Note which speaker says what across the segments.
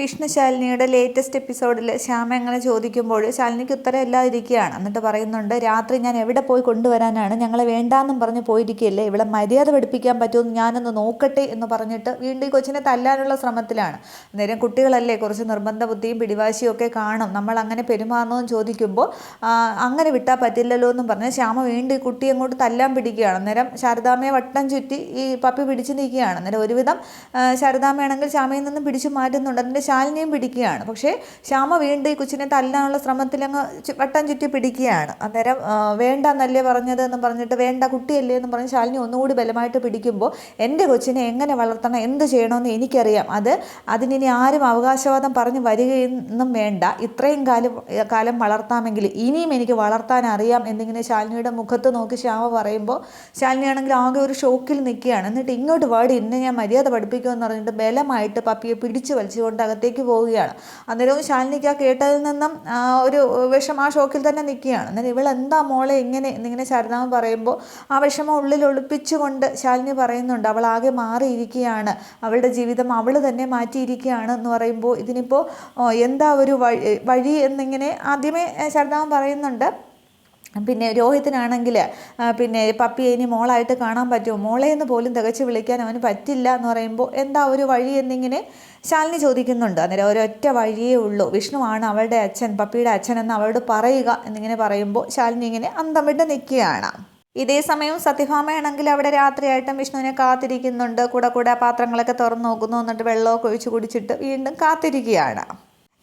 Speaker 1: Vishnu ശാലിനിയുടെ latest എപ്പിസോഡിൽ ശ്യാമ എങ്ങനെ ചോദിക്കുമ്പോൾ ശാലിനിക്ക് ഉത്തരം ഇല്ലാതിരിക്കുകയാണ്. എന്നിട്ട് പറയുന്നുണ്ട് രാത്രി ഞാൻ എവിടെ പോയി കൊണ്ടുവരാനാണ്? ഞങ്ങളെ വേണ്ടാന്നും പറഞ്ഞ് പോയിരിക്കുകയല്ലേ? ഇവിടെ മര്യാദ പഠിപ്പിക്കാൻ പറ്റുമെന്ന് ഞാനൊന്ന് നോക്കട്ടെ എന്ന് പറഞ്ഞിട്ട് വീണ്ടും ഈ കൊച്ചിനെ തല്ലാനുള്ള ശ്രമത്തിലാണ്. നേരം കുട്ടികളല്ലേ കുറച്ച് നിർബന്ധ ബുദ്ധിയും പിടിവാശിയും ഒക്കെ കാണും. നമ്മൾ അങ്ങനെ പെരുമാറണമെന്ന് ചോദിക്കുമ്പോൾ അങ്ങനെ വിട്ടാൽ പറ്റില്ലല്ലോ എന്നും പറഞ്ഞ് ശ്യാമ വീണ്ടും ഈ കുട്ടി അങ്ങോട്ട് തല്ലാൻ പിടിക്കുകയാണ്. അന്നേരം ശാരദാമയെ വട്ടം ചുറ്റി ഈ പപ്പി പിടിച്ചു നിൽക്കുകയാണ്. അന്നേരം ഒരുവിധം ശാരദാമയാണെങ്കിൽ ശ്യാമയിൽ നിന്നും പിടിച്ചു മാറ്റുന്നുണ്ട്. അതിന്റെ ശാലിനിയും പിടിക്കുകയാണ്. പക്ഷേ ശ്യാമ വീണ്ടും ഈ കൊച്ചിനെ തല്ലാനുള്ള ചു- വട്ടം ചുറ്റി പിടിക്കുകയാണ്. അന്നേരം വേണ്ട എന്നല്ലേ പറഞ്ഞത് എന്ന് പറഞ്ഞിട്ട് വേണ്ട കുട്ടിയല്ലേ എന്ന് പറഞ്ഞ് ശാലിനി ഒന്നുകൂടി ബലമായിട്ട് പിടിക്കുമ്പോൾ എന്റെ കൊച്ചിനെ എങ്ങനെ വളർത്തണം എന്ത് ചെയ്യണമെന്ന് എനിക്കറിയാം. അത് അതിനിനി ആരും അവകാശവാദം പറഞ്ഞ് വരികയൊന്നും വേണ്ട. ഇത്രയും കാലം കാലം വളർത്താമെങ്കിൽ ഇനിയും എനിക്ക് വളർത്താൻ അറിയാം എന്നിങ്ങനെ ശാലിനിയുടെ മുഖത്ത് നോക്കി ശ്യാമ പറയുമ്പോൾ ശാലിനിയാണെങ്കിൽ ആകെ ഒരു ഷോക്കിൽ നിൽക്കുകയാണ്. എന്നിട്ട് ഇങ്ങോട്ട് വാടി ഇന്നെ ഞാൻ മര്യാദ പഠിപ്പിക്കുമെന്ന് പറഞ്ഞിട്ട് ബലമായിട്ട് പപ്പിയെ പിടിച്ചു വലിച്ചുകൊണ്ട് അകത്തേക്ക് പോവുകയാണ്. അന്നേരവും ശാലിനിക്ക് ആ കേട്ടതിൽ നിന്നും ഒരു വിഷം ആ ഷോക്കിൽ തന്നെ നിൽക്കുകയാണ്. അന്നേരം എന്താ മോളെ ഇങ്ങനെ എന്നിങ്ങനെ ശാരദാമ പറയുമ്പോൾ ആ വിഷമം ഉള്ളിൽ ഒളിപ്പിച്ചുകൊണ്ട് ശാലിനി പറയുന്നുണ്ട് അവൾ ആകെ മാറിയിരിക്കുകയാണ്. അവളുടെ ജീവിതം അവൾ തന്നെ മാറ്റിയിരിക്കുകയാണ് എന്ന് പറയുമ്പോൾ ഇതിനിപ്പോൾ എന്താ ഒരു വഴി വഴി എന്നിങ്ങനെ ആദ്യമേ ശാരദാമ പറയുന്നുണ്ട്. പിന്നെ രോഹിത്തിനാണെങ്കിൽ പിന്നെ പപ്പിയെ ഇനി മോളായിട്ട് കാണാൻ പറ്റുമോ? മോളെ എന്ന് പോലും തികച്ച് വിളിക്കാൻ അവന് പറ്റില്ല എന്ന് പറയുമ്പോൾ എന്താ ഒരു വഴി എന്നിങ്ങനെ ശാലിനി ചോദിക്കുന്നുണ്ട്. അന്നേരം ഒരൊറ്റ വഴിയേ ഉള്ളൂ. വിഷ്ണുവാണ് അവളുടെ അച്ഛൻ പപ്പിയുടെ അച്ഛൻ എന്ന് അവളോട് പറയുക എന്നിങ്ങനെ പറയുമ്പോൾ ശാലിനി ഇങ്ങനെ അന്തം വിട്ട് നിൽക്കുകയാണ്. ഇതേ സമയം സത്യഭാമയാണെങ്കിൽ അവിടെ രാത്രിയായിട്ടും വിഷ്ണുവിനെ കാത്തിരിക്കുന്നുണ്ട്. കൂടെ കൂടെ പാത്രങ്ങളൊക്കെ തുറന്നു നോക്കുന്നു. എന്നിട്ട് വെള്ളമൊക്കെ ഒഴിച്ച് കുടിച്ചിട്ട് വീണ്ടും കാത്തിരിക്കുകയാണ്.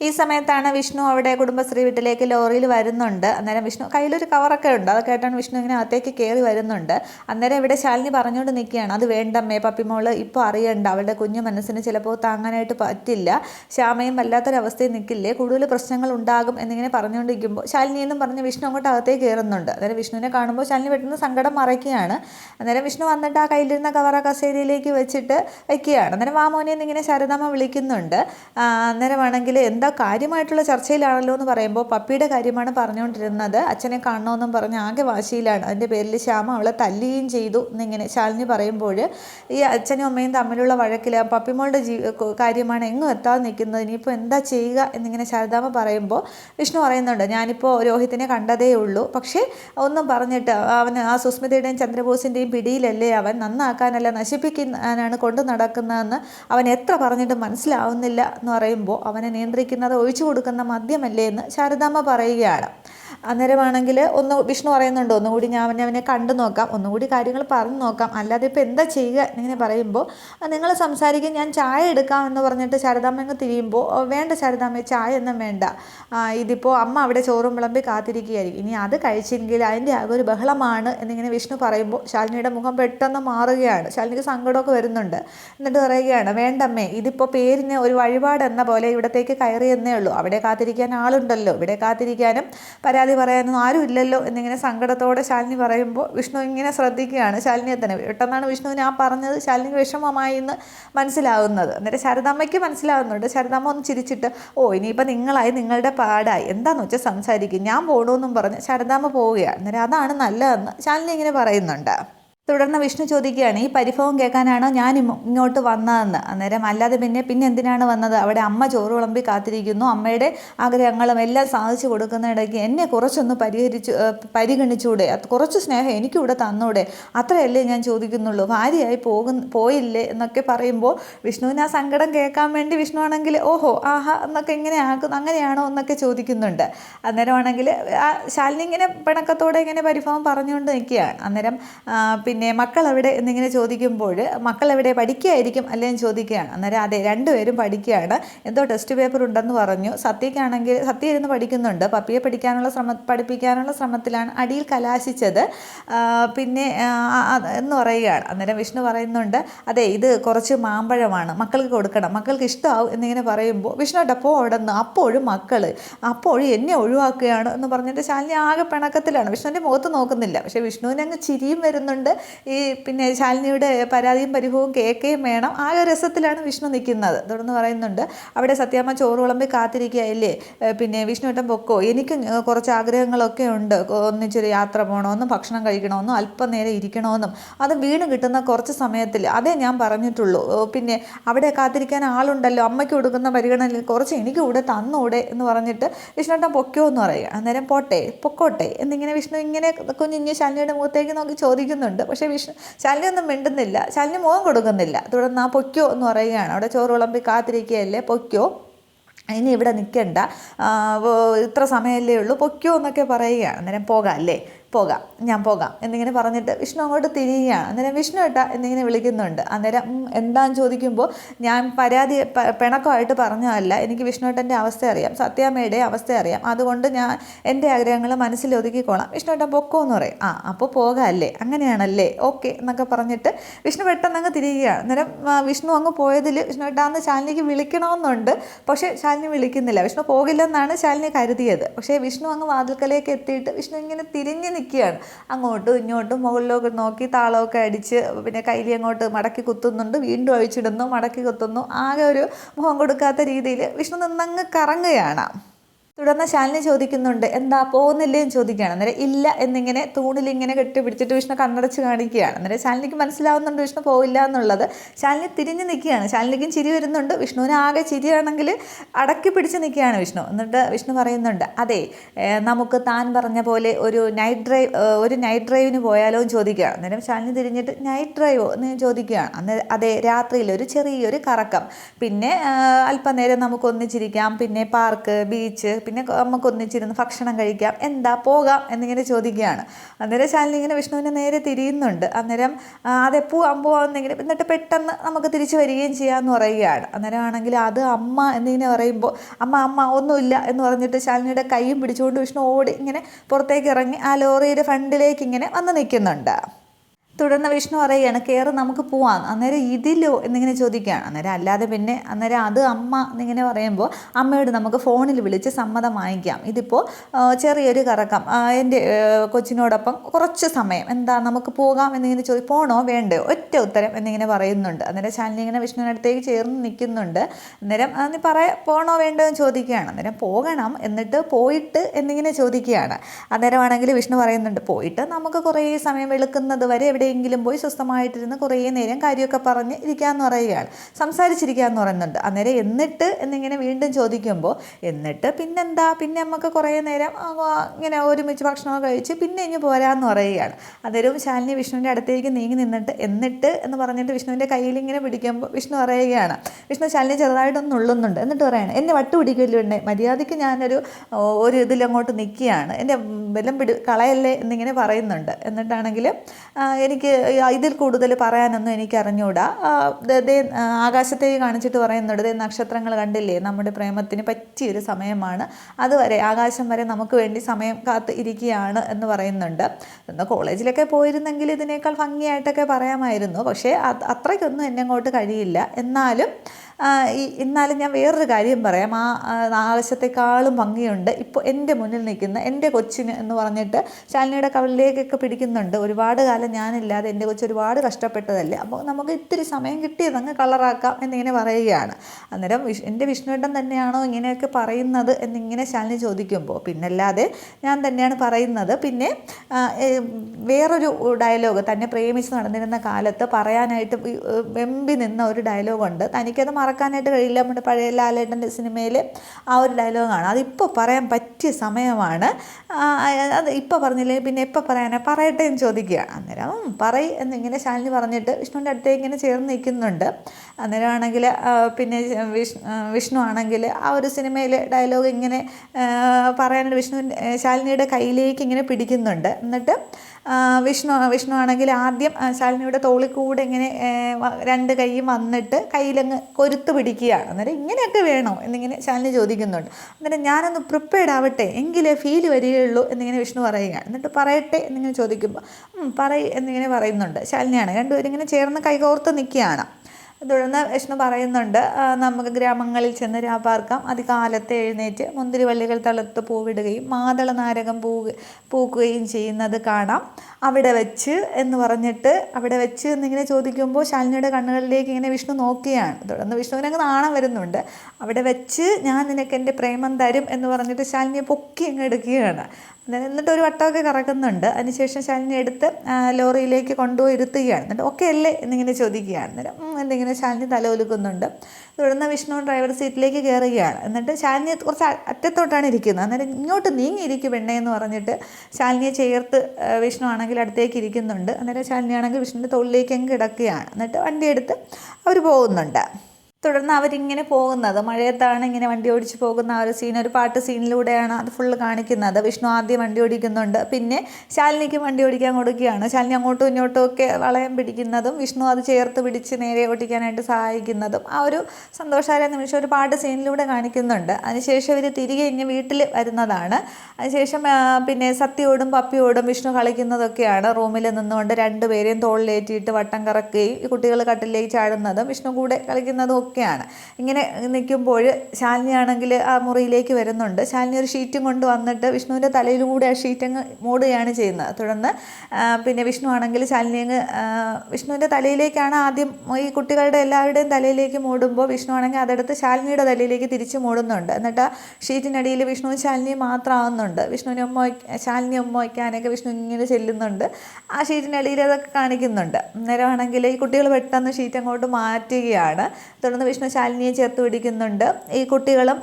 Speaker 1: ഈ സമയത്താണ് വിഷ്ണു അവിടെ കുടുംബശ്രീ വീട്ടിലേക്ക് ലോറിയിൽ വരുന്നുണ്ട്. അന്നേരം വിഷ്ണു കയ്യിലൊരു കവറൊക്കെ ഉണ്ട്. അത് കേട്ടാണ് വിഷ്ണു ഇങ്ങനെ അകത്തേക്ക് കയറി വരുന്നുണ്ട്. അന്നേരം ഇവിടെ ശാലിനി പറഞ്ഞുകൊണ്ട് നിൽക്കുകയാണ്. അത് വേണ്ടമ്മേ പപ്പിമോൾ ഇപ്പോൾ അറിയണ്ട. അവളുടെ കുഞ്ഞു മനസ്സിന് ചിലപ്പോൾ താങ്ങാനായിട്ട് പറ്റില്ല. ശ്യാമയും വല്ലാത്തൊരവസ്ഥയിൽ നിൽക്കില്ലേ? കൂടുതൽ പ്രശ്നങ്ങൾ ഉണ്ടാകും എന്നിങ്ങനെ പറഞ്ഞുകൊണ്ടിരിക്കുമ്പോൾ ശാലിനി എന്നും പറഞ്ഞ് വിഷ്ണു അങ്ങോട്ട് അകത്തേക്ക് കയറുന്നുണ്ട്. അന്നേരം വിഷ്ണുവിനെ കാണുമ്പോൾ ശാലിനി പെട്ടെന്ന് സങ്കടം മറയ്ക്കുകയാണ്. അന്നേരം വിഷ്ണു വന്നിട്ട് ആ കയ്യിലിരുന്ന കവറ കസേരയിലേക്ക് വെച്ചിട്ട് വയ്ക്കുകയാണ് അന്നേരം വാമോനെ എന്നിങ്ങനെ ശാരദാമ്മ വിളിക്കുന്നുണ്ട്. അന്നേരമാണെങ്കിൽ എന്താ കാര്യമായിട്ടുള്ള ചർച്ചയിലാണല്ലോ എന്ന് പറയുമ്പോൾ പപ്പിയുടെ കാര്യമാണ് പറഞ്ഞുകൊണ്ടിരുന്നത്. അച്ഛനെ കാണണമെന്നും പറഞ്ഞ് ആകെ വാശിയിലാണ്. അതിന്റെ പേരിൽ ശ്യാമ അവളെ തല്ലുകയും ചെയ്തു എന്നിങ്ങനെ ശാലിനി പറയുമ്പോൾ ഈ അച്ഛനും അമ്മയും തമ്മിലുള്ള വഴക്കിൽ പപ്പിമോളുടെ ജീ കാര്യമാണ് എങ്ങും എത്താതെ നിൽക്കുന്നത്. ഇനിയിപ്പോൾ എന്താ ചെയ്യുക എന്നിങ്ങനെ ശാരദാമ്മ പറയുമ്പോൾ വിഷ്ണു പറയുന്നുണ്ട് ഞാനിപ്പോൾ രോഹിത്തിനെ കണ്ടതേ ഉള്ളൂ. പക്ഷേ ഒന്നും പറഞ്ഞിട്ട് അവന് ആ സുസ്മിതയുടെയും ചന്ദ്രബോസിന്റെയും പിടിയിലല്ലേ അവൻ? നന്നാക്കാനല്ല നശിപ്പിക്കാനാണ് കൊണ്ടു നടക്കുന്നതെന്ന് അവൻ എത്ര പറഞ്ഞിട്ട് മനസ്സിലാവുന്നില്ല എന്ന് പറയുമ്പോൾ അവനെ നിയന്ത്രിക്കുന്നത് ഒഴിച്ചു കൊടുക്കുന്ന മദ്യമല്ലേ എന്ന് ശാരദാമ്മ പറയുകയാണ്. അന്നേരമാണെങ്കിൽ ഒന്ന് വിഷ്ണു പറയുന്നുണ്ട് ഒന്നുകൂടി ഞാൻ അവനെ അവനെ കണ്ടു നോക്കാം ഒന്നുകൂടി കാര്യങ്ങൾ പറഞ്ഞു നോക്കാം. അല്ലാതെ ഇപ്പോൾ എന്താ ചെയ്യുക എന്നിങ്ങനെ പറയുമ്പോൾ നിങ്ങൾ സംസാരിക്കും ഞാൻ ചായ എടുക്കാം എന്ന് പറഞ്ഞിട്ട് ശാരദാമ്മ തിരിയുമ്പോൾ വേണ്ട ശാരദാമ്മ ചായ ഒന്നും വേണ്ട. ഇതിപ്പോൾ അമ്മ അവിടെ ചോറും വിളമ്പി കാത്തിരിക്കുകയായിരിക്കും. ഇനി അത് കഴിച്ചെങ്കിൽ അതിന്റെ ആകെ ഒരു ബഹളമാണ് എന്നിങ്ങനെ വിഷ്ണു പറയുമ്പോൾ ശാലിനിയുടെ മുഖം പെട്ടെന്ന് മാറുകയാണ്. ശാലിനിക്ക് സങ്കടമൊക്കെ വരുന്നുണ്ട്. എന്നിട്ട് പറയുകയാണ് വേണ്ടമ്മേ ഇതിപ്പോൾ പേരിന് ഒരു വഴിപാട് എന്ന പോലെ ഇവിടത്തേക്ക് കയറിയെന്നേ ഉള്ളൂ. അവിടെ കാത്തിരിക്കാൻ ആളുണ്ടല്ലോ. ഇവിടെ കാത്തിരിക്കാനും പരാതി പറയാനും ആരും ഇല്ലല്ലോ എന്നിങ്ങനെ സങ്കടത്തോടെ ശാലിനി പറയുമ്പോൾ വിഷ്ണു ഇങ്ങനെ ശ്രദ്ധിക്കുകയാണ്. ശാലിനിയെ തന്നെ പെട്ടെന്നാണ് വിഷ്ണുവിന് ആ പറഞ്ഞത് ശാലിനിക്ക് വിഷമമായി എന്ന് മനസ്സിലാവുന്നത്. എന്നിട്ട് ശാരദാമ്മയ്ക്ക് മനസ്സിലാവുന്നുണ്ട്. ശാരദാമ്മ ഒന്ന് ചിരിച്ചിട്ട് ഓ ഇനിയിപ്പോൾ നിങ്ങളായി നിങ്ങളുടെ പാടായി. എന്താണെന്ന് വെച്ചാൽ സംസാരിക്കും. ഞാൻ പോകണമെന്നും പറഞ്ഞ് ശാരദാമ്മ പോവുകയാണ്. അന്നേരം അതാണ് നല്ലതെന്ന് ശാലിനി ഇങ്ങനെ പറയുന്നുണ്ട്. തുടർന്ന് വിഷ്ണു ചോദിക്കുകയാണ് ഈ പരിഭവം കേൾക്കാനാണോ ഞാൻ ഇങ്ങോട്ട് വന്നതെന്ന്? അന്നേരം അല്ലാതെ പിന്നെ പിന്നെ എന്തിനാണ് വന്നത്? അവിടെ അമ്മ ചോറ് വിളമ്പി കാത്തിരിക്കുന്നു. അമ്മയുടെ ആഗ്രഹങ്ങളും എല്ലാം സാധിച്ചു കൊടുക്കുന്നിടയ്ക്ക് എന്നെ കുറച്ചൊന്ന് പരിഹരിച്ചു പരിഗണിച്ചൂടെ? കുറച്ച് സ്നേഹം എനിക്കിവിടെ തന്നൂടെ? അത്രയല്ലേ ഞാൻ ചോദിക്കുന്നുള്ളൂ. ഭാര്യയായി പോകുന്ന പോയില്ലേ? എന്നൊക്കെ പറയുമ്പോൾ വിഷ്ണുവിന് ആ സങ്കടം കേൾക്കാൻ വേണ്ടി വിഷ്ണു ആണെങ്കിൽ ഓഹോ ആഹാ എന്നൊക്കെ ഇങ്ങനെ ആക്കുന്നു അങ്ങനെയാണോ? എന്നൊക്കെ ചോദിക്കുന്നുണ്ട്. അന്നേരമാണെങ്കിൽ ആ ശാലിനി ഇങ്ങനെ പിണക്കത്തോടെ ഇങ്ങനെ പരിഭവം പറഞ്ഞുകൊണ്ട് നിൽക്കുകയാണ്. അന്നേരം പിന്നെ മക്കൾ എവിടെ എന്നിങ്ങനെ ചോദിക്കുമ്പോൾ മക്കൾ എവിടെ പഠിക്കുകയായിരിക്കും അല്ലെങ്കിൽ ചോദിക്കുകയാണ്. അന്നേരം അതെ രണ്ടുപേരും പഠിക്കുകയാണ്. എന്തോ ടെസ്റ്റ് പേപ്പർ ഉണ്ടെന്ന് പറഞ്ഞു. സത്യക്കാണെങ്കിൽ സത്യ ഇരുന്ന് പഠിക്കുന്നുണ്ട്. പപ്പിയെ പഠിക്കാനുള്ള ശ്രമ പഠിപ്പിക്കാനുള്ള ശ്രമത്തിലാണ് അടിയിൽ കലാശിച്ചത്. പിന്നെ എന്ന് പറയുകയാണ്. അന്നേരം വിഷ്ണു പറയുന്നുണ്ട് അതെ ഇത് കുറച്ച് മാമ്പഴമാണ്. മക്കൾക്ക് കൊടുക്കണം. മക്കൾക്ക് ഇഷ്ടമാവും എന്നിങ്ങനെ പറയുമ്പോൾ വിഷ്ണു ഡപ്പോ ഓടുന്നു അപ്പോഴും മക്കൾ അപ്പോഴും എന്നെ ഒഴിവാക്കുകയാണ് എന്ന് പറഞ്ഞിട്ട് ശാലിനി ആകെ പിണക്കത്തിലാണ്. വിഷ്ണുവിന്റെ മുഖത്ത് നോക്കുന്നില്ല. പക്ഷേ വിഷ്ണുവിന് അങ്ങ് ചിരിയും വരുന്നുണ്ട്. ഈ പിന്നെ ശാലിനിയുടെ പരാതിയും പരിഭവവും കേൾക്കുകയും വേണം. ആ ഒരു രസത്തിലാണ് വിഷ്ണു നിൽക്കുന്നത്. തുടർന്ന് പറയുന്നുണ്ട് അവിടെ സത്യാമ്മ ചോറ് വിളമ്പി കാത്തിരിക്കുകയല്ലേ? പിന്നെ വിഷ്ണുവേട്ടൻ പൊക്കോ? എനിക്കും കുറച്ച് ആഗ്രഹങ്ങളൊക്കെ ഉണ്ട്. ഒന്നിച്ചൊരു യാത്ര പോകണമെന്നും ഭക്ഷണം കഴിക്കണമെന്നും അല്പം നേരം ഇരിക്കണമെന്നും. അത് വീണ് കിട്ടുന്ന കുറച്ച് സമയത്തിൽ അതേ ഞാൻ പറഞ്ഞിട്ടുള്ളൂ. പിന്നെ അവിടെ കാത്തിരിക്കാൻ ആളുണ്ടല്ലോ. അമ്മയ്ക്ക് കൊടുക്കുന്ന പരിഗണനയിൽ കുറച്ച് എനിക്ക് തന്നൂടെ എന്ന് പറഞ്ഞിട്ട് വിഷ്ണുട്ടൻ പൊക്കോ എന്ന് പറയുക. അന്നേരം പോട്ടെ പൊക്കോട്ടെ എന്നിങ്ങനെ വിഷ്ണു ഇങ്ങനെ കുഞ്ഞിഞ്ഞ് ശാലിനിയുടെ മുഖത്തേക്ക് നോക്കി ചോദിക്കുന്നുണ്ട്. പക്ഷേ വിഷ്ണു ശാലിനി ഒന്നും മിണ്ടുന്നില്ല. ശാലിനി മുഖം കൊടുക്കുന്നില്ല. തുടർന്ന് ആ പൊക്കോ എന്ന് പറയുകയാണ്. അവിടെ ചോറ് വിളമ്പി കാത്തിരിക്കുകയല്ലേ? പൊക്കോ ഇനി ഇവിടെ നിൽക്കണ്ട. ഇത്ര സമയമല്ലേ ഉള്ളൂ. പൊയ്ക്കോ എന്നൊക്കെ പറയുകയാണ്. അന്നേരം പോകാം അല്ലേ? പോകാം ഞാൻ പോകാം എന്നിങ്ങനെ പറഞ്ഞിട്ട് വിഷ്ണു അങ്ങോട്ട് തിരിയുകയാണ്. അന്നേരം വിഷ്ണു ഏട്ടാ എന്നിങ്ങനെ വിളിക്കുന്നുണ്ട്. അന്നേരം എന്താന്ന് ചോദിക്കുമ്പോൾ ഞാൻ പരാതി പിണക്കമായിട്ട് പറഞ്ഞതല്ല എനിക്ക് വിഷ്ണുട്ടന്റെ അവസ്ഥ അറിയാം സത്യാമ്മയുടെ അവസ്ഥ അറിയാം. അതുകൊണ്ട് ഞാൻ എന്റെ ആഗ്രഹങ്ങൾ മനസ്സിൽ ഒതുക്കിക്കോളാം. വിഷ്ണുവേട്ടൻ പൊക്കോ എന്ന് പറയും. ആ അപ്പോൾ പോകാമല്ലേ അങ്ങനെയാണല്ലേ? ഓക്കെ എന്നൊക്കെ പറഞ്ഞിട്ട് വിഷ്ണു പെട്ടെന്ന് അങ്ങ് തിരിയുകയാണ്. അന്നേരം വിഷ്ണു അങ്ങ് പോയതിൽ വിഷ്ണുവേട്ടാന്ന് ശാലിനിക്ക് വിളിക്കണമെന്നുണ്ട്. പക്ഷേ ശാലിനി വിളിക്കുന്നില്ല. വിഷ്ണു പോകില്ലെന്നാണ് ശാലിനി കരുതിയത്. പക്ഷേ വിഷ്ണു അങ്ങ് വാതിൽക്കലേക്ക് എത്തിയിട്ട് വിഷ്ണു ഇങ്ങനെ തിരിഞ്ഞ് നിൽക്കുകയാണ്. അങ്ങോട്ടും ഇങ്ങോട്ടും മുകളിലൊക്കെ നോക്കി താളമൊക്കെ അടിച്ച് പിന്നെ കൈലി അങ്ങോട്ട് മടക്കി കുത്തുന്നുണ്ട്. വീണ്ടും അഴിച്ചിടുന്നു മടക്കി കുത്തുന്നു. ആകെ ഒരു മുഖം കൊടുക്കാത്ത രീതിയിൽ വിഷ്ണു നിന്നങ്ങ് കറങ്ങുകയാണ്. തുടർന്ന് ശാലിനി ചോദിക്കുന്നുണ്ട് എന്താ പോകുന്നില്ലേ? എന്ന് ചോദിക്കുകയാണ്. അന്നേരം ഇല്ല എന്നിങ്ങനെ തൂണിൽ ഇങ്ങനെ കെട്ടി പിടിച്ചിട്ട് വിഷ്ണു കണ്ണടച്ച് കാണിക്കുകയാണ്. അന്നേരം ശാലിനിക്ക് മനസ്സിലാവുന്നുണ്ട് വിഷ്ണു പോവില്ല എന്നുള്ളത്. ശാലിനി തിരിഞ്ഞ് നിൽക്കുകയാണ്. ശാലിനിക്കും ചിരി വരുന്നുണ്ട്. വിഷ്ണുവിന് ആകെ ചിരിയാണെങ്കിൽ അടക്കി പിടിച്ച് നിൽക്കുകയാണ് വിഷ്ണു. എന്നിട്ട് വിഷ്ണു പറയുന്നുണ്ട് അതെ നമുക്ക് താൻ പറഞ്ഞ പോലെ ഒരു നൈറ്റ് ഡ്രൈവ് ഒരു നൈറ്റ് ഡ്രൈവിന് പോയാലോ? എന്ന് ചോദിക്കുകയാണ്. അന്നേരം ശാലിനി തിരിഞ്ഞിട്ട് നൈറ്റ് ഡ്രൈവോ എന്ന് ചോദിക്കുകയാണ്. അന്നേരം അതെ രാത്രിയിൽ ഒരു ചെറിയൊരു കറക്കം. പിന്നെ അല്പനേരം നമുക്ക് ഒന്നിച്ചിരിക്കാം പിന്നെ പാർക്ക് ബീച്ച് പിന്നെ നമുക്ക് ഒന്നിച്ചിരുന്ന് ഭക്ഷണം കഴിക്കാം എന്താ പോകാം എന്നിങ്ങനെ ചോദിക്കുകയാണ്. അന്നേരം ശാലിനി ഇങ്ങനെ വിഷ്ണുവിനെ നേരെ തിരിയുന്നുണ്ട്. അന്നേരം അതെപ്പോ അതെ പോവാം പോവാം എന്നിട്ട് പെട്ടെന്ന് നമുക്ക് തിരിച്ചു വരികയും ചെയ്യാമെന്ന് പറയുകയാണ്. അന്നേരം ആണെങ്കിൽ അത് അമ്മ എന്നിങ്ങനെ പറയുമ്പോൾ അമ്മ അമ്മ ഒന്നുമില്ല എന്ന് പറഞ്ഞിട്ട് ശാലിനിയുടെ കൈയും പിടിച്ചുകൊണ്ട് വിഷ്ണു ഓടി ഇങ്ങനെ പുറത്തേക്ക് ഇറങ്ങി ആ ലോറിയുടെ ഫ്രണ്ടിലേക്ക് ഇങ്ങനെ വന്ന് നിൽക്കുന്നുണ്ട്. തുടർന്ന് വിഷ്ണു പറയുകയാണ് കയറി നമുക്ക് പോവാം. അന്നേരം ഇതിലോ എന്നിങ്ങനെ ചോദിക്കുകയാണ്. അന്നേരം അല്ലാതെ പിന്നെ അന്നേരം അത് അമ്മ എന്നിങ്ങനെ പറയുമ്പോൾ അമ്മയോട് നമുക്ക് ഫോണിൽ വിളിച്ച് സമ്മതം വാങ്ങിക്കാം. ഇതിപ്പോൾ ചെറിയൊരു കറക്കം. എന്റെ കൊച്ചിനോടൊപ്പം കുറച്ച് സമയം എന്താ നമുക്ക് പോകാം എന്നിങ്ങനെ ചോദി പോണോ? വേണ്ടേ? ഒറ്റ ഉത്തരം എന്നിങ്ങനെ പറയുന്നുണ്ട്. അന്നേരം ശാലിനി ഇങ്ങനെ വിഷ്ണുവിനടുത്തേക്ക് ചേർന്ന് നിൽക്കുന്നുണ്ട്. അന്നേരം അന്ന് പറയാ പോണോ വേണ്ടോ എന്ന് ചോദിക്കുകയാണ്. അന്നേരം പോകണം എന്നിട്ട് പോയിട്ട് എന്നിങ്ങനെ ചോദിക്കുകയാണ്. അന്നേരമാണെങ്കിൽ വിഷ്ണു പറയുന്നുണ്ട് പോയിട്ട് നമുക്ക് കുറേ സമയം വെളുക്കുന്നത് വരെ എവിടെയെങ്കിലും പോയി സ്വസ്ഥമായിട്ടിരുന്ന് കുറേ നേരം കാര്യമൊക്കെ പറഞ്ഞ് ഇരിക്കാമെന്ന് പറയുകയാണ്. സംസാരിച്ചിരിക്കാമെന്ന് പറയുന്നുണ്ട്. അന്നേരം എന്നിട്ട് എന്നിങ്ങനെ വീണ്ടും ചോദിക്കുമ്പോൾ എന്നിട്ട് പിന്നെന്താ? പിന്നെ നമുക്ക് കുറേ നേരം ഇങ്ങനെ ഒരുമിച്ച് ഭക്ഷണമൊക്കെ കഴിച്ച് പിന്നെ ഇനി പോരാന്ന് പറയുകയാണ്. അന്നേരവും ശാലിനി വിഷ്ണുവിന്റെ അടുത്തേക്ക് നീങ്ങി നിന്നിട്ട് എന്നിട്ട് എന്ന് പറഞ്ഞിട്ട് വിഷ്ണുവിന്റെ കയ്യിൽ ഇങ്ങനെ പിടിക്കുമ്പോൾ വിഷ്ണു പറയുകയാണ്. വിഷ്ണു ശാലിനി ചെറുതായിട്ടൊന്ന് നുള്ളുന്നുണ്ട് എന്നിട്ട് പറയാണ് എന്നെ വട്ട് പിടിക്കുമല്ലോ എന്നെ. മര്യാദയ്ക്ക് ഞാനൊരു ഒരു ഇതിലങ്ങോട്ട് നിൽക്കുകയാണ്. എന്റെ ബലം പിടി കളയല്ലേ എന്നിങ്ങനെ പറയുന്നുണ്ട്. എന്നിട്ടാണെങ്കിൽ ആ, എനിക്ക് ഇതിൽ കൂടുതൽ പറയാനൊന്നും എനിക്ക് അറിഞ്ഞുകൂടാ ദേ- ആകാശത്തെ കാണിച്ചിട്ട് പറയുന്നുണ്ട് ദേ നക്ഷത്രങ്ങൾ കണ്ടില്ലേ? നമ്മുടെ പ്രേമത്തിന് പറ്റിയൊരു സമയമാണ്. അതുവരെ ആകാശം വരെ നമുക്ക് വേണ്ടി സമയം കാത്ത് ഇരിക്കുകയാണ് എന്ന് പറയുന്നുണ്ട്. ഇന്ന് കോളേജിലൊക്കെ പോയിരുന്നെങ്കിൽ ഇതിനേക്കാൾ ഭംഗിയായിട്ടൊക്കെ പറയാമായിരുന്നു. പക്ഷേ അത് അത്രയ്ക്കൊന്നും എന്നെ അങ്ങോട്ട് കഴിയില്ല. എന്നാലും എന്നാലും ഞാൻ വേറൊരു കാര്യം പറയാം. ആ ആവശ്യത്തെക്കാളും ഭംഗിയുണ്ട്. ഇപ്പോൾ എന്റെ മുന്നിൽ നിൽക്കുന്ന എന്റെ കൊച്ചിന് എന്ന് പറഞ്ഞിട്ട് ശാലിനിയുടെ കവളിലേക്കൊക്കെ പിടിക്കുന്നുണ്ട്. ഒരുപാട് കാലം ഞാനില്ലാതെ എന്റെ കൊച്ചു ഒരുപാട് കഷ്ടപ്പെട്ടതല്ലേ? അപ്പോൾ നമുക്ക് ഇത്തിരി സമയം കിട്ടിയത് അങ്ങ് കളറാക്കാം എന്നിങ്ങനെ പറയുകയാണ്. അന്നേരം വിഷ് എന്റെ വിഷ്ണുവേട്ടൻ തന്നെയാണോ ഇങ്ങനെയൊക്കെ പറയുന്നത് എന്നിങ്ങനെ ശാലിനി ചോദിക്കുമ്പോൾ പിന്നല്ലാതെ ഞാൻ തന്നെയാണ് പറയുന്നത്. പിന്നെ വേറൊരു ഡയലോഗ് തന്നെ പ്രേമിച്ച് നടന്നിരുന്ന കാലത്ത് പറയാനായിട്ട് വെമ്പി നിന്ന ഒരു ഡയലോഗുണ്ട്. തനിക്കത് മറക്കാനായിട്ട് കഴിയില്ല. നമ്മുടെ പഴയ ലാലേട്ടന്റെ സിനിമയിൽ ആ ഒരു ഡയലോഗാണ് അതിപ്പോൾ പറയാൻ പറ്റിയ സമയമാണ്. അത് ഇപ്പോൾ പറഞ്ഞില്ലെങ്കിൽ പിന്നെ എപ്പോൾ പറയാനാണ് പറയട്ടെ എന്ന് ചോദിക്കുകയാണ് അന്നേരം "ഉം, പറയ് എന്നിങ്ങനെ ശാലിനി പറഞ്ഞിട്ട് വിഷ്ണുവിന്റെ അടുത്തേക്ക് ഇങ്ങനെ ചേർന്ന് നിൽക്കുന്നുണ്ട്. അന്നേരമാണെങ്കിൽ പിന്നെ വിഷ്ണു വിഷ്ണു ആണെങ്കിൽ ആ ഒരു സിനിമയിലെ ഡയലോഗ് ഇങ്ങനെ പറയാനായിട്ട് വിഷ്ണുവിന്റെ ശാലിനിയുടെ കയ്യിലേക്ക് ഇങ്ങനെ പിടിക്കുന്നുണ്ട്. എന്നിട്ട് വിഷ്ണു വിഷ്ണു ആണെങ്കിൽ ആദ്യം ശാലിനിയുടെ തോളിൽ കൂടെ ഇങ്ങനെ രണ്ട് കൈയും വന്നിട്ട് കയ്യിലങ്ങ് കൊരുത്ത് പിടിക്കുകയാണ്. അന്നേരം ഇങ്ങനെയൊക്കെ വേണോ? എന്നിങ്ങനെ ശാലിനി ചോദിക്കുന്നുണ്ട്. അന്നേരം ഞാനൊന്ന് പ്രിപ്പയർഡ് ആവട്ടെ എങ്കിലേ ഫീൽ വരികയുള്ളൂ എന്നിങ്ങനെ വിഷ്ണു പറയുകയാണ് എന്നിട്ട് പറയട്ടെ എന്നിങ്ങനെ ചോദിക്കുമ്പോൾ പറയ് എന്നിങ്ങനെ പറയുന്നുണ്ട് ശാലിനിയാണ്. രണ്ടുപേരും ഇങ്ങനെ ചേർന്ന് കൈകോർത്ത് നിൽക്കുകയാണ്. തുടർന്ന് വിഷ്ണു പറയുന്നുണ്ട് നമുക്ക് ഗ്രാമങ്ങളിൽ ചെന്ന് രാപാർക്കാം അതികാലത്ത് എഴുന്നേറ്റ് മുന്തിരിവള്ളികൾ തളർത്ത് പൂവിടുകയും മാതള നാരകം പൂ പൂക്കുകയും ചെയ്യുന്നത് കാണാം. അവിടെ വെച്ച് എന്ന് പറഞ്ഞിട്ട് അവിടെ വെച്ച് എന്നിങ്ങനെ ചോദിക്കുമ്പോൾ ശാലിനിയുടെ കണ്ണുകളിലേക്ക് ഇങ്ങനെ വിഷ്ണു നോക്കുകയാണ് തുടർന്ന് വിഷ്ണുവിനങ്ങ് നാണം വരുന്നുണ്ട്. അവിടെ വെച്ച് ഞാൻ നിനക്ക് എന്റെ പ്രേമം തരും എന്ന് പറഞ്ഞിട്ട് ശാലിനിയെ പൊക്കി അങ്ങ് എടുക്കുകയാണ്. എന്നിട്ട് ഒരു വട്ടമൊക്കെ കറക്കുന്നുണ്ട്. അതിനുശേഷം ശാലിനി എടുത്ത് ലോറിയിലേക്ക് കൊണ്ടുപോയി ഇരുത്തുകയാണ്. എന്നിട്ട് ഓക്കെ അല്ലേ? എന്നിങ്ങനെ ചോദിക്കുകയാണ്. എന്നിട്ട് എന്നിങ്ങനെ ശാലിനി തല ഒലുക്കുന്നുണ്ട്. തുടർന്ന് വിഷ്ണു ഡ്രൈവർ സീറ്റിലേക്ക് കയറുകയാണ് എന്നിട്ട് ശാലിനി കുറച്ച് അറ്റത്തോട്ടാണ് ഇരിക്കുന്നത്. അന്നേരം ഇങ്ങോട്ട് നീങ്ങിയിരിക്കും പെണ്ണേ എന്ന് പറഞ്ഞിട്ട് ശാലിനിയെ ചേർത്ത് വിഷ്ണു ആണെങ്കിൽ അടുത്തേക്ക് ഇരിക്കുന്നുണ്ട്. അന്നേരം ശാലിനി ആണെങ്കിൽ വിഷ്ണുവിന്റെ തോളിലേക്ക് അങ്ങ് കിടക്കുകയാണ്. എന്നിട്ട് വണ്ടിയെടുത്ത് അവർ പോകുന്നുണ്ട്. തുടർന്ന് അവരിങ്ങനെ പോകുന്നത്. മഴയത്താണ് ഇങ്ങനെ വണ്ടി ഓടിച്ച് പോകുന്ന ആ ഒരു സീൻ ഒരു പാട്ട് സീനിലൂടെയാണ് അത് ഫുള്ള് കാണിക്കുന്നത്. വിഷ്ണു ആദ്യം വണ്ടി ഓടിക്കുന്നുണ്ട്. പിന്നെ ശാലിനിക്ക് വണ്ടി ഓടിക്കാൻ കൊടുക്കുകയാണ്. ശാലിനി അങ്ങോട്ടും ഇങ്ങോട്ടും ഒക്കെ വളയം പിടിക്കുന്നതും വിഷ്ണു അത് ചേർത്ത് പിടിച്ച് നേരെ ഓടിക്കാനായിട്ട് സഹായിക്കുന്നതും ആ ഒരു സന്തോഷകര നിമിഷം ഒരു പാട്ട് സീനിലൂടെ കാണിക്കുന്നുണ്ട്. അതിനുശേഷം ഇവർ തിരികെ ഇനി വീട്ടിൽ വരുന്നതാണ്. അതിനുശേഷം പിന്നെ സത്യയോടും പപ്പിയോടും വിഷ്ണു കളിക്കുന്നതൊക്കെയാണ്. റൂമിൽ നിന്നുകൊണ്ട് രണ്ടുപേരെയും തോളിലേറ്റിയിട്ട് വട്ടം കറക്കുകയും കുട്ടികൾ കട്ടിലേക്ക് ചാടുന്നതും വിഷ്ണു കൂടെ കളിക്കുന്നതും ഒക്കെയാണ് ഇങ്ങനെ നിൽക്കുമ്പോൾ ശാലിനി ആണെങ്കിൽ ആ മുറിയിലേക്ക് വരുന്നുണ്ട്. ശാലിനി ഒരു ഷീറ്റും കൊണ്ട് വന്നിട്ട് വിഷ്ണുവിന്റെ തലയിലൂടെ ആ ഷീറ്റ് അങ്ങ് മൂടുകയാണ് ചെയ്യുന്നത്. തുടർന്ന് പിന്നെ വിഷ്ണു ആണെങ്കിൽ ശാലിനി അങ്ങ് വിഷ്ണുവിന്റെ തലയിലേക്കാണ് ആദ്യം ഈ കുട്ടികളുടെ എല്ലാവരുടെയും തലയിലേക്ക് മൂടുമ്പോൾ വിഷ്ണു ആണെങ്കിൽ അതെടുത്ത് ശാലിനിയുടെ തലയിലേക്ക് തിരിച്ച് മൂടുന്നുണ്ട്. എന്നിട്ട് ആ ഷീറ്റിനടിയിൽ വിഷ്ണുവും ശാലിനിയും മാത്രമാവുന്നുണ്ട്. വിഷ്ണുവിനെ ഉമ്മ ശാലിനി ഉമ്മ വയ്ക്കാനൊക്കെ വിഷ്ണു ഇങ്ങനെ ചെല്ലുന്നുണ്ട്. ആ ഷീറ്റിനടിയിൽ അതൊക്കെ കാണിക്കുന്നുണ്ട്. അന്നേരമാണെങ്കിൽ ഈ കുട്ടികൾ പെട്ടെന്ന് ഷീറ്റ് അങ്ങോട്ട് മാറ്റുകയാണ്. തുടർന്ന് വിഷ്ണു ശാലിനിയെ ചേർത്ത് പിടിക്കുന്നുണ്ട്. ഈ കുട്ടികളും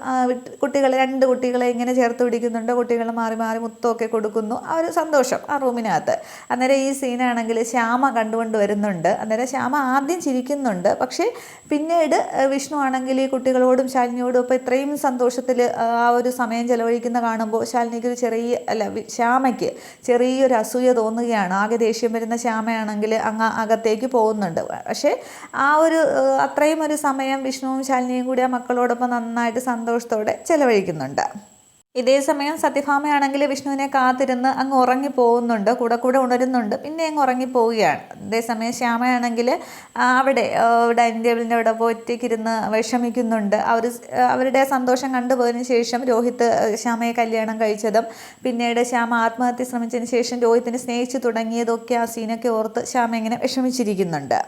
Speaker 1: കുട്ടികൾ രണ്ട് കുട്ടികളെ ഇങ്ങനെ ചേർത്ത് പിടിക്കുന്നുണ്ട്. കുട്ടികൾ മാറി മാറി മുത്തമൊക്കെ കൊടുക്കുന്നു. ആ ഒരു സന്തോഷം ആ റൂമിനകത്ത്. അന്നേരം ഈ സീനാണെങ്കിൽ ശ്യാമ കണ്ടുകൊണ്ട് വരുന്നുണ്ട്. അന്നേരം ശ്യാമ ആദ്യം ചിരിക്കുന്നുണ്ട്. പക്ഷേ പിന്നീട് വിഷ്ണു ആണെങ്കിൽ ഈ കുട്ടികളോടും ശാലിനിയോടും ഇപ്പോൾ ഇത്രയും സന്തോഷത്തിൽ ആ ഒരു സമയം ചെലവഴിക്കുന്ന കാണുമ്പോൾ ശാലിനിക്ക് ഒരു ചെറിയ അല്ല ശ്യാമയ്ക്ക് ചെറിയൊരു അസൂയ തോന്നുകയാണ്. ആകെ ദേഷ്യം വരുന്ന ശ്യാമയാണെങ്കിൽ അങ്ങ് അകത്തേക്ക് പോകുന്നുണ്ട്. പക്ഷേ ആ ഒരു അത്രയും ഒരു സമയം വിഷ്ണുവും ശാലിനിയും കൂടി ആ മക്കളോടൊപ്പം നന്നായിട്ട് സന്തോഷത്തോടെ ചെലവഴിക്കുന്നുണ്ട്. ഇതേ സമയം സത്യഭാമയാണെങ്കിൽ വിഷ്ണുവിനെ കാത്തിരുന്ന് അങ്ങ് ഉറങ്ങി പോകുന്നുണ്ട് കൂടെ കൂടെ ഉണരുന്നുണ്ട് പിന്നെ അങ്ങ് ഉറങ്ങി പോവുകയാണ്. അതേസമയം ശ്യാമയാണെങ്കിൽ അവിടെ ഡൈനിങ് ടേബിളിന്റെ അവിടെ ഒറ്റയ്ക്കിരുന്ന് വിഷമിക്കുന്നുണ്ട്. അവർ അവരുടെ സന്തോഷം കണ്ടുപോയതിന് ശേഷം രോഹിത്ത് ശ്യാമയെ കല്യാണം കഴിച്ചതും പിന്നീട് ശ്യാമ ആത്മഹത്യ ശ്രമിച്ചതിന് ശേഷം രോഹിത്തിനെ സ്നേഹിച്ചു തുടങ്ങിയതൊക്കെ ആ സീനൊക്കെ ഓർത്ത് ശ്യാമ ഇങ്ങനെ വിഷമിച്ചിരിക്കുന്നുണ്ട്.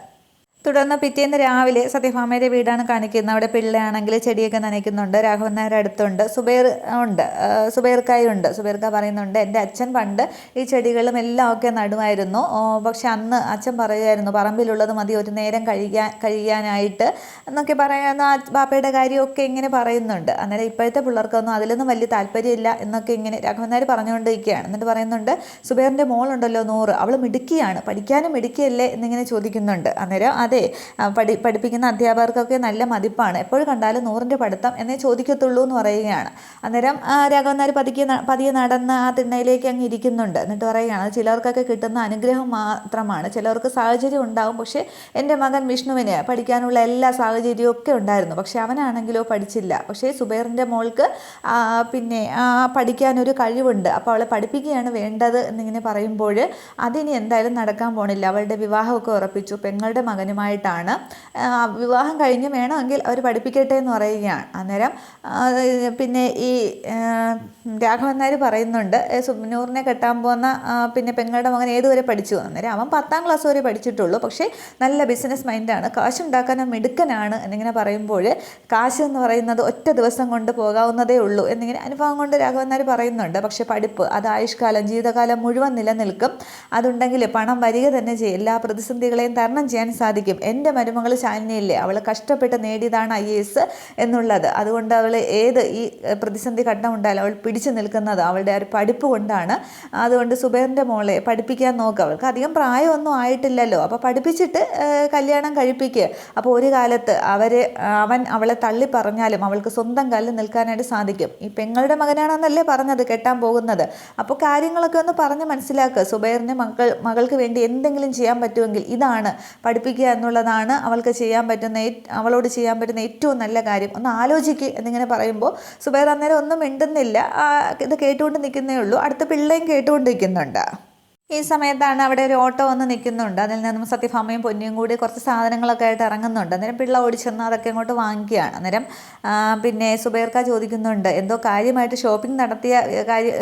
Speaker 1: തുടർന്ന് പിറ്റേന്ന് രാവിലെ സത്യഭാമയുടെ വീടാണ് കാണിക്കുന്നത്. അവിടെ പിള്ളയാണെങ്കിൽ ചെടിയൊക്കെ നനയ്ക്കുന്നുണ്ട്. രാഘവൻ നായർ അടുത്തുണ്ട്. സുബൈർ ഉണ്ട്. സുബൈർക്കായും ഉണ്ട് സുബൈർക്ക പറയുന്നുണ്ട് എന്റെ അച്ഛൻ പണ്ട് ഈ ചെടികളും എല്ലാം ഒക്കെ നടുമായിരുന്നു. പക്ഷെ അന്ന് അച്ഛൻ പറയുമായിരുന്നു പറമ്പിലുള്ളത് മതി ഒരു നേരം കഴിക്കാൻ കഴിയാനായിട്ട് എന്നൊക്കെ പറയുന്ന. ആ ബാപ്പയുടെ കാര്യമൊക്കെ ഇങ്ങനെ പറയുന്നുണ്ട്. അന്നേരം ഇപ്പോഴത്തെ പിള്ളേർക്കൊന്നും അതിലൊന്നും വലിയ താല്പര്യമില്ല എന്നൊക്കെ ഇങ്ങനെ രാഘവൻ നായർ പറഞ്ഞുകൊണ്ടിരിക്കുകയാണ്. എന്നിട്ട് പറയുന്നുണ്ട് സുബൈറിന്റെ മോളുണ്ടല്ലോ നൂറ്. അവൾ മിടുക്കിയാണ്. പഠിക്കാനും മിടുക്കിയല്ലേ എന്നിങ്ങനെ ചോദിക്കുന്നുണ്ട്. അന്നേരം അതെ ആ, പഠി പഠിപ്പിക്കുന്ന അധ്യാപകർക്കൊക്കെ നല്ല മതിപ്പാണ്. എപ്പോഴും കണ്ടാലും നൂറിന്റെ പഠിത്തം എന്നേ ചോദിക്കത്തുള്ളൂ എന്ന് പറയുകയാണ്. അന്നേരം രാഘവൻ നായർ പതിയെ പതിയെ നടന്ന് ആ തിണ്ണയിലേക്ക് അങ്ങ് ഇരിക്കുന്നുണ്ട്. എന്നിട്ട് പറയുകയാണ് അത് ചിലർക്കൊക്കെ കിട്ടുന്ന അനുഗ്രഹം മാത്രമാണ്. ചിലർക്ക് സാഹചര്യം ഉണ്ടാവും. പക്ഷേ എന്റെ മകൻ വിഷ്ണുവിന് പഠിക്കാനുള്ള എല്ലാ സാഹചര്യവും ഒക്കെ ഉണ്ടായിരുന്നു. പക്ഷേ അവനാണെങ്കിലോ പഠിച്ചില്ല. പക്ഷേ സുബൈറിന്റെ മോൾക്ക് പിന്നെ പഠിക്കാനൊരു കഴിവുണ്ട്. അപ്പോൾ അവളെ പഠിപ്പിക്കുകയാണ് വേണ്ടത് എന്നിങ്ങനെ പറയുമ്പോൾ അതിനി എന്തായാലും നടക്കാൻ പോണില്ല. അവളുടെ വിവാഹമൊക്കെ ഉറപ്പിച്ചു. പെങ്ങളുടെ മകനുമായിട്ടാണ് ആ, വിവാഹം കഴിഞ്ഞ് വേണമെങ്കിൽ അവർ പഠിപ്പിക്കട്ടെ എന്ന് പറയുകയാണ്. അന്നേരം പിന്നെ ഈ രാഘവൻ പറയുന്നുണ്ട് സുബ്നൂറിനെ കെട്ടാൻ പോകുന്ന പിന്നെ പെങ്ങളുടെ മകൻ ഏതുവരെ പഠിച്ചു? അന്നേരം അവൻ പത്താം ക്ലാസ് വരെ പഠിച്ചിട്ടുള്ളൂ. പക്ഷേ നല്ല ബിസിനസ് മൈൻഡാണ്. കാശുണ്ടാക്കാൻ മിടുക്കനാണ് എന്നിങ്ങനെ പറയുമ്പോൾ കാശ് എന്ന് പറയുന്നത് ഒറ്റ ദിവസം കൊണ്ട് പോകാവുന്നതേ ഉള്ളൂ എന്നിങ്ങനെ അനുഭവം കൊണ്ട് രാഘവൻ പറയുന്നുണ്ട്. പക്ഷേ പഠിപ്പ് അത് ആയുഷ്കാലം ജീവിതകാലം മുഴുവൻ നിലനിൽക്കും. അതുണ്ടെങ്കിൽ പണം വരിക തന്നെ ചെയ്യും. എല്ലാ പ്രതിസന്ധികളെയും തരണം ചെയ്യാൻ സാധിക്കും. എന്റെ മരുമകൾ ശാലിനിയല്ലേ അവൾ കഷ്ടപ്പെട്ട് നേടിയതാണ് ഐ എസ് എന്നുള്ളത്. അതുകൊണ്ട് അവൾ ഏത് ഈ പ്രതിസന്ധി ഘട്ടം ഉണ്ടായാലും അവൾ പിടിച്ചു നിൽക്കുന്നത് അവളുടെ ഒരു പഠിപ്പ് കൊണ്ടാണ്. അതുകൊണ്ട് സുബേറിന്റെ മോളെ പഠിപ്പിക്കാൻ നോക്കുക അവൾക്ക് അധികം പ്രായമൊന്നും ആയിട്ടില്ലല്ലോ. അപ്പോൾ പഠിപ്പിച്ചിട്ട് കല്യാണം കഴിപ്പിക്കുക അപ്പോൾ ഒരു കാലത്ത് അവരെ അവൻ അവളെ തള്ളി പറഞ്ഞാലും അവൾക്ക് സ്വന്തം കാലിൽ നിൽക്കാനായിട്ട് സാധിക്കും. ഈ പെങ്ങളുടെ മകനാണെന്നല്ലേ പറഞ്ഞത് കെട്ടാൻ പോകുന്നത്. അപ്പോൾ കാര്യങ്ങളൊക്കെ ഒന്ന് പറഞ്ഞ് മനസ്സിലാക്കുക സുബൈറിന്റെ മകൾ മകൾക്ക് വേണ്ടി എന്തെങ്കിലും ചെയ്യാൻ പറ്റുമെങ്കിൽ ഇതാണ് പഠിപ്പിക്കുക എന്നുള്ളതാണ് അവൾക്ക് ചെയ്യാൻ പറ്റുന്ന അവളോട് ചെയ്യാൻ പറ്റുന്ന ഏറ്റവും നല്ല കാര്യം. ഒന്ന് ആലോചിക്കുക എന്നിങ്ങനെ പറയുമ്പോൾ സുബൈർ അന്നേരം ഒന്നും മിണ്ടുന്നില്ല. ഇത് കേട്ടുകൊണ്ട് നിൽക്കുന്നേ ഉള്ളൂ. അടുത്ത പിള്ളേയും കേട്ടുകൊണ്ടിരിക്കുന്നുണ്ട് ഈ സമയത്താണ് അവിടെ ഒരു ഓട്ടോ വന്ന് നിൽക്കുന്നുണ്ട്. അതിൽ നിന്നും സത്യഭാമയും പൊന്നിയും കൂടി കുറച്ച് സാധനങ്ങളൊക്കെ ആയിട്ട് ഇറങ്ങുന്നുണ്ട്. അന്നേരം പിള്ള ഓടിച്ചെന്ന് അതൊക്കെ ഇങ്ങോട്ട് വാങ്ങിക്കുകയാണ്. അന്നേരം പിന്നെ സുബൈർക്ക ചോദിക്കുന്നുണ്ട് എന്തോ കാര്യമായിട്ട് ഷോപ്പിംഗ് നടത്തിയ കാര്യ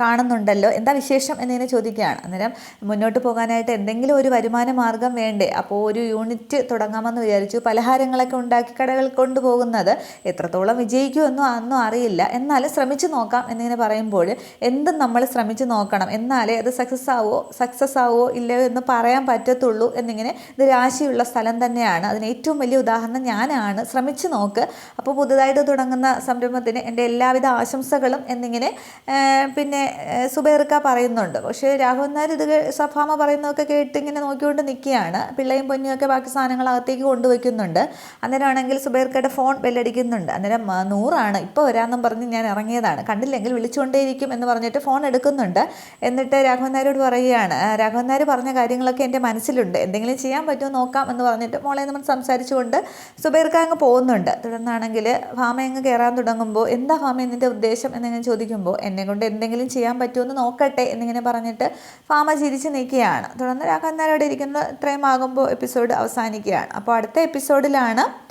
Speaker 1: കാണുന്നുണ്ടല്ലോ? എന്താ വിശേഷം? എന്നിങ്ങനെ ചോദിക്കുകയാണ്. അന്നേരം മുന്നോട്ട് പോകാനായിട്ട് എന്തെങ്കിലും ഒരു വരുമാന മാർഗം വേണ്ടേ? അപ്പോൾ ഒരു യൂണിറ്റ് തുടങ്ങാമെന്ന് വിചാരിച്ചു. പലഹാരങ്ങളൊക്കെ ഉണ്ടാക്കി കടകൾ കൊണ്ടുപോകുന്നത് എത്രത്തോളം വിജയിക്കുമെന്നോ അന്നും അറിയില്ല. എന്നാലും ശ്രമിച്ചു നോക്കാം. എന്നിങ്ങനെ പറയുമ്പോൾ എന്തും നമ്മൾ ശ്രമിച്ചു നോക്കണം. എന്നാലേ അത് സക്സസ് ആവോ. സക്സസ് ആവോ ഇല്ലയോ എന്ന് പറയാൻ പറ്റത്തുള്ളൂ എന്നിങ്ങനെ ഇത് രാശിയുള്ള സ്ഥലം തന്നെയാണ്. അതിന് ഏറ്റവും വലിയ ഉദാഹരണം ഞാനാണ്. ശ്രമിച്ചു നോക്ക്. അപ്പോൾ പുതുതായിട്ട് തുടങ്ങുന്ന സംരംഭത്തിന് എന്റെ എല്ലാവിധ ആശംസകളും എന്നിങ്ങനെ പിന്നെ സുബേർക്ക പറയുന്നുണ്ട്. പക്ഷേ രാഘവൻ നായർ ഇത് സഫാമ പറയുന്നതൊക്കെ കേട്ട് ഇങ്ങനെ നോക്കിക്കൊണ്ട് നിൽക്കുകയാണ് പിള്ളയും പൊന്നിയൊക്കെ ബാക്കി സാധനങ്ങൾ അകത്തേക്ക് കൊണ്ടുവയ്ക്കുന്നുണ്ട്. അന്നേരമാണെങ്കിൽ സുബേർക്കയുടെ ഫോൺ ബെല്ലടിക്കുന്നുണ്ട്. അന്നേരം നൂറാണ്. ഇപ്പോൾ വരാമെന്നും പറഞ്ഞ് ഞാൻ ഇറങ്ങിയതാണ്. കണ്ടില്ലെങ്കിൽ വിളിച്ചുകൊണ്ടേയിരിക്കും എന്ന് പറഞ്ഞിട്ട് ഫോൺ എടുക്കുന്നുണ്ട്. എന്നിട്ട് രാഘവൻ നായരോട് പറയുകയാണ്. "ആ, രാഘവൻ നായർ പറഞ്ഞ കാര്യങ്ങളൊക്കെ എന്റെ മനസ്സിലുണ്ട്. എന്തെങ്കിലും ചെയ്യാൻ പറ്റുമോ നോക്കാം എന്ന് പറഞ്ഞിട്ട് മോളെ നമ്മൾ സംസാരിച്ചുകൊണ്ട് സുബൈർക്ക അങ്ങ് പോകുന്നുണ്ട്. തുടർന്നാണെങ്കിൽ ഫാമ അങ്ങ് കയറാൻ തുടങ്ങുമ്പോൾ എന്താ ഫാമ എന്നിന്റെ ഉദ്ദേശം എന്നിങ്ങനെ ചോദിക്കുമ്പോൾ എന്നെ കൊണ്ട് എന്തെങ്കിലും ചെയ്യാൻ പറ്റുമോ എന്ന് നോക്കട്ടെ എന്നിങ്ങനെ പറഞ്ഞിട്ട് ഫാമ ചിരിച്ച് നിൽക്കുകയാണ്. തുടർന്ന് രാഘവൻ നായർ അവിടെ ഇരിക്കുന്ന ഇത്രയും ആകുമ്പോൾ എപ്പിസോഡ് അവസാനിക്കുകയാണ്. അപ്പോൾ അടുത്ത എപ്പിസോഡിലാണ്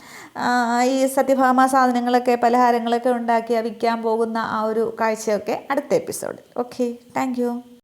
Speaker 1: ഈ സത്യഭാമ സാധനങ്ങളൊക്കെ പലഹാരങ്ങളൊക്കെ ഉണ്ടാക്കി വിൽക്കാൻ പോകുന്ന ആ ഒരു കാഴ്ചയൊക്കെ അടുത്ത എപ്പിസോഡിൽ. Okay thank